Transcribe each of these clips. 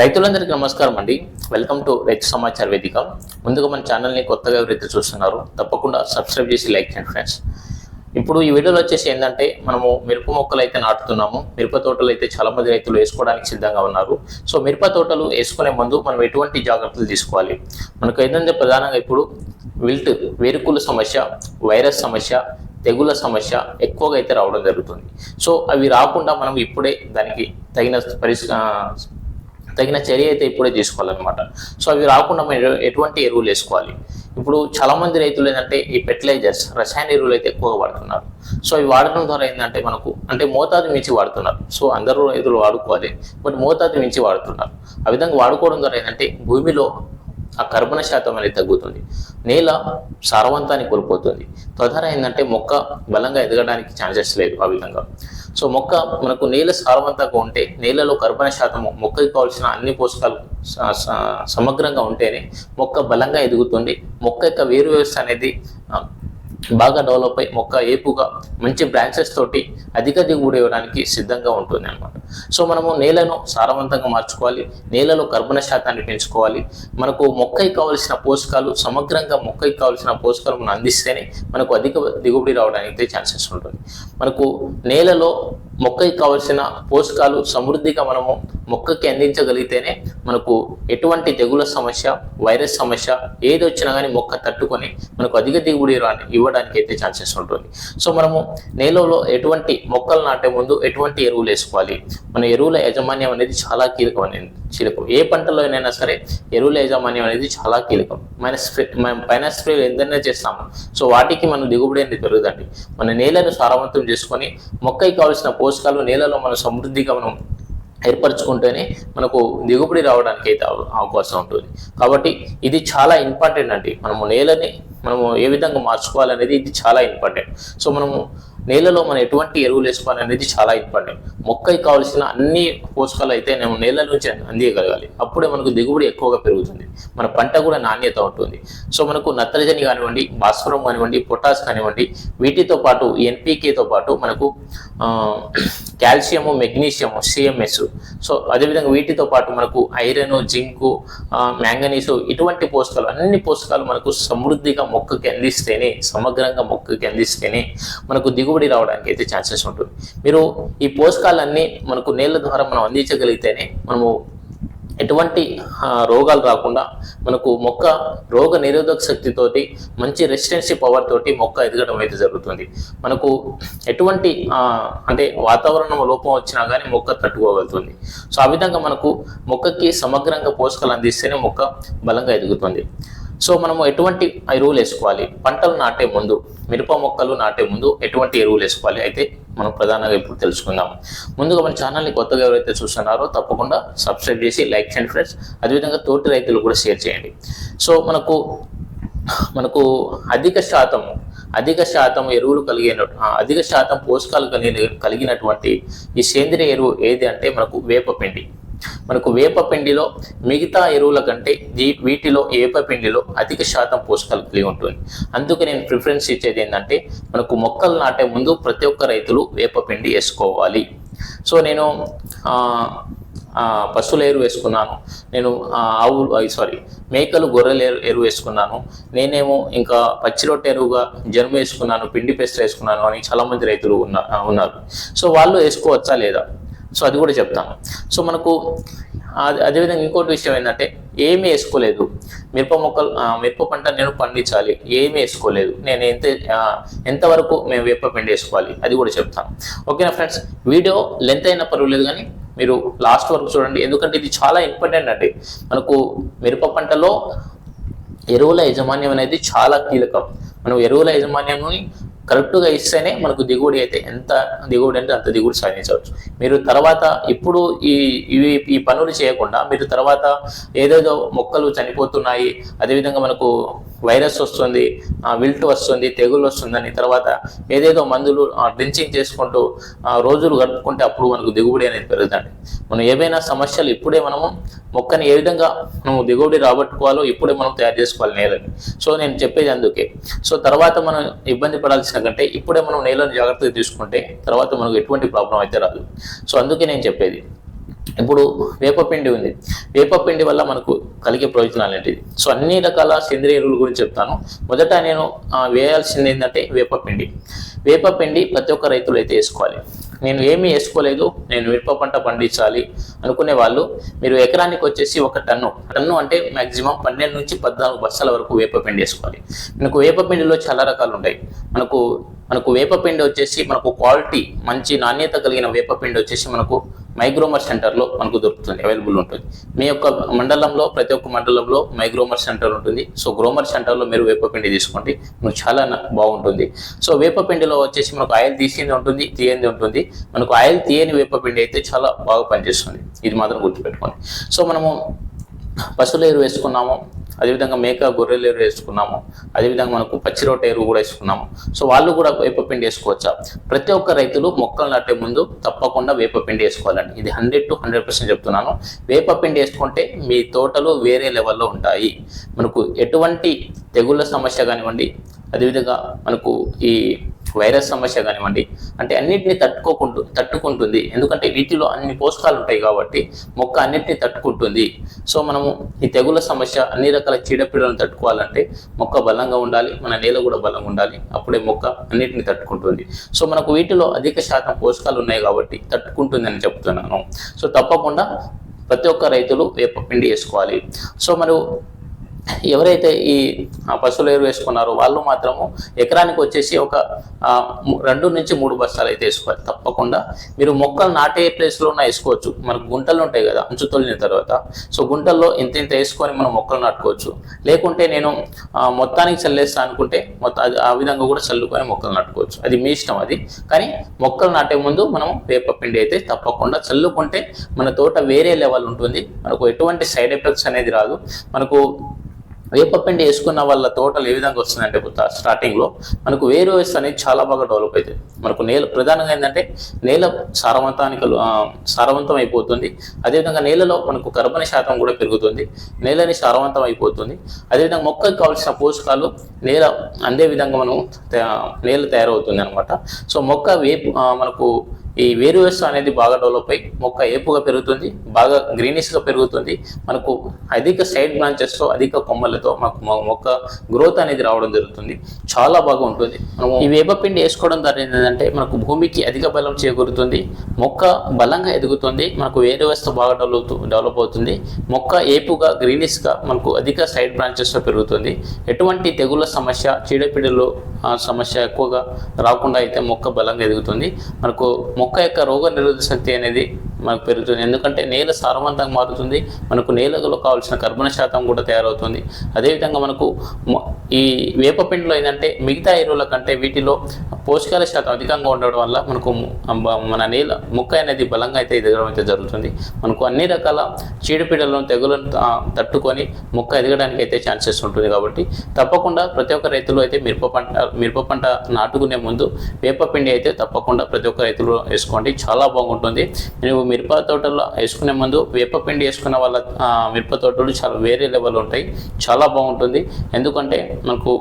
రైతులందరికీ నమస్కారం అండి. వెల్కమ్ టు రైతు సమాచార వేదిక ముందుగా మన ఛానల్ని కొత్తగా ఎవరైతే చూస్తున్నారో తప్పకుండా సబ్స్క్రైబ్ చేసి లైక్ చేయండి ఫ్రెండ్స్ ఇప్పుడు ఈ వీడియోలో వచ్చేసి ఏంటంటే మనము మిరప మొక్కలు అయితే నాటుతున్నాము. మిరప తోటలు అయితే చాలా మంది రైతులు వేసుకోవడానికి సిద్ధంగా ఉన్నారు. సో మిరప తోటలు వేసుకునే ముందు మనం ఎటువంటి జాగ్రత్తలు తీసుకోవాలి? మనకు ఏంటంటే ప్రధానంగా ఇప్పుడు విల్ట్ వేరుకుల సమస్య వైరస్ సమస్య తెగుల సమస్య ఎక్కువగా అయితే రావడం జరుగుతుంది. సో అవి రాకుండా మనం ఇప్పుడే దానికి తగిన పరిస్ తగిన చర్య అయితే ఇప్పుడే తీసుకోవాలన్నమాట. సో అవి రాకుండా మీరు ఎటువంటి ఎరువులు వేసుకోవాలి? ఇప్పుడు చాలా మంది రైతులు ఏంటంటే ఈ ఫెర్టిలైజర్స్ రసాయన ఎరువులు అయితే ఎక్కువగా వాడుతున్నారు. సో ఇవి వాడడం ద్వారా ఏంటంటే మనకు అంటే మోతాదు మించి వాడుతున్నారు. సో అందరూ రైతులు వాడుకోవాలి బట్ మోతాదు మించి వాడుతున్నారు. ఆ విధంగా వాడుకోవడం ద్వారా ఏంటంటే భూమిలో ఆ కర్బన శాతం అనేది తగ్గుతుంది. నేల సారవంతాన్ని కోల్పోతుంది. తొందర ఏంటంటే మొక్క బలంగా ఎదగడానికి ఛాన్సెస్ లేదు ఆ విధంగా. సో మొక్క మనకు నేల సారవంతంగా ఉంటే నేలలో కర్బన శాతము మొక్కకి కావాల్సిన అన్ని పోషకాలు సమగ్రంగా ఉంటేనే మొక్క బలంగా ఎదుగుతుంది. మొక్క యొక్క వేరు వ్యవస్థ అనేది బాగా డెవలప్ అయి మొక్క ఏపుగా మంచి బ్రాంచెస్ తోటి అధిక దిగుబడి ఇవ్వడానికి సిద్ధంగా ఉంటుంది అనమాట సో మనము నేలను సారవంతంగా మార్చుకోవాలి. నేలలో కర్బన శాతాన్ని పెంచుకోవాలి. మనకు మొక్కకి కావలసిన పోషకాలు సమగ్రంగా మొక్కకి కావలసిన పోషకాలు మనం అందిస్తేనే మనకు అధిక దిగుబడి రావడానికి ఛాన్సెస్ ఉంటుంది. మనకు నేలలో మొక్కకి కావలసిన పోషకాలు సమృద్ధిగా మనము మొక్కకి అందించగలిగితేనే మనకు ఎటువంటి తెగుల సమస్య వైరస్ సమస్య ఏది వచ్చినా కానీ మొక్క తట్టుకొని మనకు అధిక దిగుబడి రాని ఇవ్వడానికి అయితే ఛాన్సెస్ ఉంటుంది. సో మనము నేలలో ఎటువంటి మొక్కలు నాటే ముందు ఎటువంటి ఎరువులు వేసుకోవాలి? మన ఎరువుల యాజమాన్యం అనేది చాలా కీలకం అనేది కీలకం. ఏ పంటలో అయినా సరే ఎరువుల యాజమాన్యం అనేది చాలా కీలకం. మన స్ప్రే మనం పైన స్ప్రేలు ఎంతైనా చేస్తాము. సో వాటికి మనం దిగుబడి అనేది పెరుగుదండి. మన నేలను సారవంతం చేసుకొని మొక్కకి కావాల్సిన పోషకాలు నేలలో మనం సమృద్ధిగా మనం ఏర్పరచుకుంటేనే మనకు దిగుబడి రావడానికి అయితే అవకాశం ఉంటుంది. కాబట్టి ఇది చాలా ఇంపార్టెంట్ అండి. మనము నేలని మనము ఏ విధంగా మార్చుకోవాలనేది ఇది చాలా ఇంపార్టెంట్ సో మనము నేలలో మనం ఎటువంటి ఎరువులు వేసుకోవాలి అనేది చాలా ఇంపార్టెంట్. మొక్కకి కావాల్సిన అన్ని పోషకాలు అయితే నేను నేల నుంచి అందియగలగాలి. అప్పుడే మనకు దిగుబడి ఎక్కువగా పెరుగుతుంది. మన పంట కూడా నాణ్యత ఉంటుంది. సో మనకు నత్రజని కానివ్వండి భాస్వరం కానివ్వండి పొటాస్ కానివ్వండి వీటితో పాటు ఎన్పికేతో పాటు మనకు కాల్షియము మెగ్నీషియము సిఎంఎస్ సో అదేవిధంగా వీటితో పాటు మనకు ఐరన్ జింకు మ్యాంగనీసు ఇటువంటి పోషకాలు అన్ని పోషకాలు మనకు సమృద్ధిగా మొక్కకి అందిస్తేనే సమగ్రంగా మొక్కకి అందిస్తేనే మనకు దిగుబడి రావడానికి అయితే ఛాన్సెస్ ఉంటుంది. మీరు ఈ పోషకాలన్నీ మనకు నేల ద్వారా మనం అందించగలిగితేనే మనము ఎటువంటి రోగాలు రాకుండా మనకు మొక్క రోగ నిరోధక శక్తితోటి మంచి రెసిస్టెన్సీ పవర్ తోటి మొక్క ఎదగడం అయితే జరుగుతుంది. మనకు ఎటువంటి అంటే వాతావరణం లోపం వచ్చినా కానీ మొక్క తట్టుకోగలుగుతుంది. సో ఆ విధంగా మనకు మొక్కకి సమగ్రంగా పోషకాలు అందిస్తేనే మొక్క బలంగా ఎదుగుతుంది. సో మనము ఎటువంటి ఎరువులు వేసుకోవాలి? పంటలు నాటే ముందు మిరప మొక్కలు నాటే ముందు ఎటువంటి ఎరువులు వేసుకోవాలి? అయితే మనం ప్రధానంగా ఇప్పుడు తెలుసుకుందాం. ముందుగా మన ఛానల్ని కొత్తగా ఎవరైతే చూస్తున్నారో తప్పకుండా సబ్స్క్రైబ్ చేసి లైక్ చేయండి ఫ్రెండ్స్ అదేవిధంగా తోటి రైతులు కూడా షేర్ చేయండి. సో మనకు మనకు అధిక శాతం అధిక శాతం ఎరువులు కలిగిన అధిక శాతం పోషకాలు కలిగిన కలిగినటువంటి ఈ సేంద్రియ ఎరువు ఏది అంటే మనకు వేపపిండి. మనకు వేపపిండిలో మిగతా ఎరువుల కంటే వీటిలో వేపపిండిలో అధిక శాతం పోషకాలు కలిగి ఉంటుంది. అందుకే నేను ప్రిఫరెన్స్ ఇచ్చేది ఏంటంటే మనకు మొక్కలు నాటే ముందు ప్రతి ఒక్క రైతులు వేపపిండి వేసుకోవాలి. సో నేను పశువుల ఎరువు వేసుకున్నాను. నేను ఆవులు సారీ మేకలు గొర్రెల ఎరువు వేసుకున్నాను. నేనేమో ఇంకా పచ్చి రొట్టె ఎరువుగా జనుము వేసుకున్నాను పిండి పెస్ట్ వేసుకున్నాను అని చాలామంది రైతులు ఉన్నా ఉన్నారు. సో వాళ్ళు వేసుకోవచ్చా లేదా? సో అది కూడా చెప్తాం. సో మనకు అదేవిధంగా ఇంకోటి విషయం ఏంటంటే ఏమీ వేసుకోలేదు. మిరప మొక్కలు మిరప పంట నేను పండించాలి. ఏమీ వేసుకోలేదు. నేను ఎంత ఎంతవరకు మేము వేప పిండి వేసుకోవాలి? అది కూడా చెప్తాను ఓకేనా ఫ్రెండ్స్? వీడియో లెంత్ అయినా పర్వాలేదు కానీ మీరు లాస్ట్ వరకు చూడండి. ఎందుకంటే ఇది చాలా ఇంపార్టెంట్ అండి. మనకు మిరప పంటలో ఎరువుల యాజమాన్యం అనేది చాలా కీలకం. మనం ఎరువుల యాజమాన్యంని కరెక్ట్గా ఇస్తేనే మనకు దిగుబడి అయితే ఎంత దిగుబడి అంటే అంత దిగుబడి సాధించవచ్చు. మీరు తర్వాత ఇప్పుడు ఈ ఇవి ఈ పనులు చేయకుండా మీరు తర్వాత ఏదేదో మొక్కలు చనిపోతున్నాయి అదేవిధంగా మనకు వైరస్ వస్తుంది విల్ట్ వస్తుంది తెగులు వస్తుందని తర్వాత ఏదేదో మందులు డ్రించింగ్ చేసుకుంటూ ఆ, రోజులు గడుపుకుంటే అప్పుడు మనకు దిగుబడి అనేది పెరుగుతుంది. మనం ఏవైనా సమస్యలు ఇప్పుడే మనము మొక్కని ఏ విధంగా మనం దిగుబడి రాబట్టుకోవాలో ఇప్పుడే మనం తయారు చేసుకోవాలి నేలని. సో నేను చెప్పేది అందుకే. సో తర్వాత మనం ఇబ్బంది పడాల్సిన కంటే ఇప్పుడే మనం నేలను జాగ్రత్తగా తీసుకుంటే తర్వాత మనకు ఎటువంటి ప్రాబ్లం అయితే రాదు. సో అందుకే నేను చెప్పేది. ఇప్పుడు వేపపిండి ఉంది. వేపపిండి వల్ల మనకు కలిగే ప్రయోజనాలు ఏంటి? సో అన్ని రకాల సేంద్రియ ఎరువుల గురించి చెప్తాను. మొదట నేను వేయాల్సింది ఏంటంటే వేపపిండి వేపపిండి ప్రతి ఒక్క రైతులు అయితే వేసుకోవాలి. నేను ఏమీ వేసుకోలేదు. నేను మిరప పంట పండించాలి అనుకునే వాళ్ళు మీరు ఎకరానికి వచ్చేసి ఒక టన్ను టన్ను అంటే మాక్సిమం పన్నెండు నుంచి పద్నాలుగు బస్తాల వరకు వేపపిండి వేసుకోవాలి. మనకు వేపపిండిలో చాలా రకాలు ఉంటాయి. మనకు మనకు వేపపిండి వచ్చేసి మనకు క్వాలిటీ మంచి నాణ్యత కలిగిన వేపపిండి వచ్చేసి మనకు మైగ్రోమర్ సెంటర్లో మనకు దొరుకుతుంది అవైలబుల్ ఉంటుంది. మీ యొక్క మండలంలో ప్రతి ఒక్క మండలంలో మైగ్రోమర్ సెంటర్ ఉంటుంది. సో గ్రోమర్ సెంటర్లో మీరు వేపపిండి తీసుకోండి. మనకు చాలా బాగుంటుంది. సో వేపపిండిలో వచ్చేసి మనకు ఆయిల్ తీసింది ఉంటుంది తీయంది ఉంటుంది. మనకు ఆయిల్ తీయని వేపపిండి అయితే చాలా బాగా పనిచేస్తుంది. ఇది మాత్రం గుర్తుపెట్టుకోండి. సో మనము పశువుల ఎరువు వేసుకున్నాము. అదేవిధంగా మేక గొర్రెలు ఎరువు వేసుకున్నాము. అదేవిధంగా మనకు పచ్చి రొట్టె ఎరువు కూడా వేసుకున్నాము. సో వాళ్ళు కూడా వేపపిండి వేసుకోవచ్చా? ప్రతి ఒక్క రైతులు మొక్కలు నాటే ముందు తప్పకుండా వేపపిండి వేసుకోవాలండి. ఇది హండ్రెడ్ టు హండ్రెడ్ పర్సెంట్ చెప్తున్నాను. వేపపిండి వేసుకుంటే మీ తోటలు వేరే లెవెల్లో ఉంటాయి. మనకు ఎటువంటి తెగుళ్ళ సమస్య కానివ్వండి అదేవిధంగా మనకు ఈ వైరస్ సమస్య కానివ్వండి అంటే అన్నింటినీ తట్టుకోకుంటూ తట్టుకుంటుంది. ఎందుకంటే వీటిలో అన్ని పోషకాలు ఉంటాయి కాబట్టి మొక్క అన్నింటినీ తట్టుకుంటుంది. సో మనము ఈ తెగుల సమస్య అన్ని రకాల చీడపీడలను తట్టుకోవాలంటే మొక్క బలంగా ఉండాలి మన నేల కూడా బలంగా ఉండాలి. అప్పుడే మొక్క అన్నింటినీ తట్టుకుంటుంది. సో మనకు వీటిలో అధిక శాతం పోషకాలు ఉన్నాయి కాబట్టి తట్టుకుంటుంది అని చెప్తున్నాను. సో తప్పకుండా ప్రతి ఒక్క రైతులు వేప పిండి వేసుకోవాలి. సో మరి ఎవరైతే ఈ పశువుల ఎరువు వేసుకున్నారో వాళ్ళు మాత్రము ఎకరానికి వచ్చేసి ఒక రెండు నుంచి మూడు బస్తాలు అయితే వేసుకోవాలి. తప్పకుండా మీరు మొక్కలు నాటే ప్లేస్లో ఉన్న వేసుకోవచ్చు. మనకు గుంటలు ఉంటాయి కదా అంచు తొలిన తర్వాత. సో గుంటల్లో ఇంత ఇంత వేసుకొని మనం మొక్కలు నాటుకోవచ్చు. లేకుంటే నేను మొత్తానికి చల్లేస్తా అనుకుంటే మొత్తం అది ఆ విధంగా కూడా చల్లుకొని మొక్కలు నాటుకోవచ్చు. అది మీ ఇష్టం అది. కానీ మొక్కలు నాటే ముందు మనం వేప పిండి అయితే తప్పకుండా చల్లుకుంటే మన తోట వేరే లెవెల్ ఉంటుంది. మనకు ఎటువంటి సైడ్ ఎఫెక్ట్స్ అనేది రాదు. మనకు వేపపిండి వేసుకున్న వాళ్ళ తోటలు ఏ విధంగా వస్తుందంటే కొత్త స్టార్టింగ్లో మనకు వేరు వేస్ట్ అనేది చాలా బాగా డెవలప్ అవుతుంది. మనకు నేల ప్రధానంగా ఏంటంటే నేల సారవంతానికి సారవంతం అయిపోతుంది. అదేవిధంగా నేలలో మనకు కర్బన శాతం కూడా పెరుగుతుంది. నేలని సారవంతం అయిపోతుంది. అదేవిధంగా మొక్కకు కావాల్సిన పోషకాలు నేల అందే విధంగా మనం నేల తయారవుతుంది అనమాట సో మొక్క వేపు మనకు ఈ వేరు వ్యవస్థ అనేది బాగా డెవలప్ అయ్యి మొక్క ఏపుగా పెరుగుతుంది బాగా గ్రీనిష్గా పెరుగుతుంది. మనకు అధిక సైడ్ బ్రాంచెస్తో అధిక కొమ్మలతో మాకు మొక్క గ్రోత్ అనేది రావడం జరుగుతుంది. చాలా బాగా ఉంటుంది. మనము ఈ వేపపిండి వేసుకోవడం ద్వారా ఏంటంటే మనకు భూమికి అధిక బలం చేకూరుతుంది. మొక్క బలంగా ఎదుగుతుంది. మనకు వేరు వ్యవస్థ బాగా డెవలప్ డెవలప్ అవుతుంది. మొక్క ఏపుగా గ్రీనిష్గా మనకు అధిక సైడ్ బ్రాంచెస్తో పెరుగుతుంది. ఎటువంటి తెగుళ్ళ సమస్య చీడపీడలు సమస్య ఎక్కువగా రాకుండా అయితే మొక్క బలంగా ఎదుగుతుంది. మనకు మొక్క యొక్క రోగ నిరోధక శక్తి అనేది మనకు పెరుగుతుంది. ఎందుకంటే నేల సారవంతంగా మారుతుంది. మనకు నేలలో కావాల్సిన కర్బన శాతం కూడా తయారవుతుంది. అదేవిధంగా మనకు ఈ వేపపిండిలో ఏంటంటే మిగతా ఎరువుల కంటే వీటిలో పోషకాల శాతం అధికంగా ఉండడం వల్ల మనకు మన నేల మొక్క అనేది బలంగా అయితే ఎదగడం అయితే జరుగుతుంది. మనకు అన్ని రకాల చీడపీడలను తెగులను తట్టుకొని మొక్క ఎదగడానికి అయితే ఛాన్సెస్ ఉంటుంది కాబట్టి తప్పకుండా ప్రతి ఒక్క రైతులు అయితే మిరప పంట మిరప పంట నాటుకునే ముందు వేపపిండి అయితే తప్పకుండా ప్రతి ఒక్క రైతులు వేసుకోండి. చాలా బాగుంటుంది. నేను మిరప తోటలో వేసుకునే ముందు వేపపిండి వేసుకున్న వాళ్ళ మిరప తోటలు చాలా వేరే లెవెల్ ఉంటాయి. చాలా బాగుంటుంది. ఎందుకంటే మనకు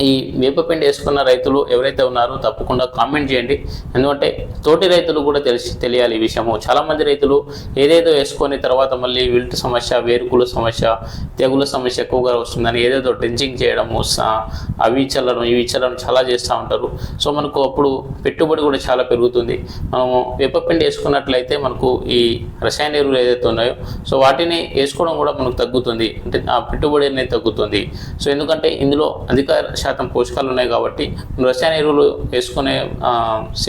ఈ వేపపిండి వేసుకున్న రైతులు ఎవరైతే ఉన్నారో తప్పకుండా కామెంట్ చేయండి. ఎందుకంటే తోటి రైతులు కూడా తెలిసి తెలియాలి ఈ విషయము. చాలామంది రైతులు ఏదేదో వేసుకొని తర్వాత మళ్ళీ విల్ట్ సమస్య వేరుకుల సమస్య తెగుల సమస్య ఎక్కువగా వస్తుందని ఏదేదో డ్రించింగ్ చేయడము అవి చల్లడం ఇవి చల్లడం చాలా చేస్తూ ఉంటారు. సో మనకు అప్పుడు పెట్టుబడి కూడా చాలా పెరుగుతుంది. మనము వేపపిండి వేసుకున్నట్లయితే మనకు ఈ రసాయన ఎరువులు ఏదైతే ఉన్నాయో సో వాటిని వేసుకోవడం కూడా మనకు తగ్గుతుంది. అంటే ఆ పెట్టుబడి అనేది తగ్గుతుంది. సో ఎందుకంటే ఇందులో అధిక శాతం పోషకాలు ఉన్నాయి కాబట్టి రసాయన ఎరువులు వేసుకునే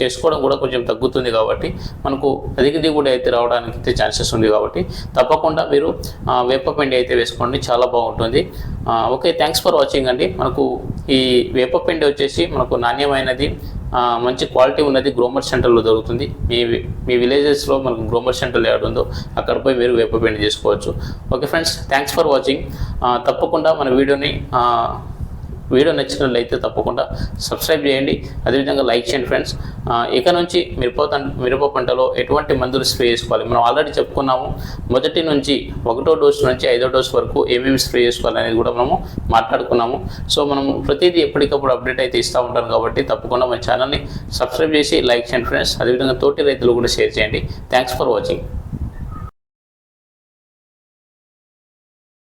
వేసుకోవడం కూడా కొంచెం తగ్గుతుంది కాబట్టి మనకు అధిక దిగుబడి అయితే రావడానికి అయితే ఛాన్సెస్ ఉంది కాబట్టి తప్పకుండా మీరు వేపపిండి అయితే వేసుకోండి. చాలా బాగుంటుంది. ఓకే థ్యాంక్స్ ఫర్ వాచింగ్ అండి. మనకు ఈ వేపపిండి వచ్చేసి మనకు నాణ్యమైనది మంచి క్వాలిటీ ఉన్నది గ్రోమర్ సెంటర్లో దొరుకుతుంది. మీ మీ విలేజెస్లో మనకు గ్రోమర్ సెంటర్ ఏడు ఉందో అక్కడ పోయి మీరు వేపపిండి చేసుకోవచ్చు okay friends thanks for watching. తప్పకుండా మన వీడియోని వీడియో నచ్చినట్లయితే తప్పకుండా సబ్స్క్రైబ్ చేయండి. అదేవిధంగా లైక్ చేయండి ఫ్రెండ్స్ ఇక నుంచి మిరప మిరప పంటలో ఎటువంటి మందులు స్ప్రే చేసుకోవాలి? మనం ఆల్రెడీ చెప్పుకున్నాము. మొదటి నుంచి ఒకటో డోస్ నుంచి ఐదో డోస్ వరకు ఏమేమి స్ప్రే చేసుకోవాలి అనేది కూడా మనము మాట్లాడుకున్నాము. సో మనం ప్రతిదీ ఎప్పటికప్పుడు అప్డేట్ అయితే ఇస్తూ ఉంటాం కాబట్టి తప్పకుండా మన ఛానల్ని సబ్స్క్రైబ్ చేసి లైక్ చేయండి ఫ్రెండ్స్ అదేవిధంగా తోటి రైతులు కూడా షేర్ చేయండి. Thanks for watching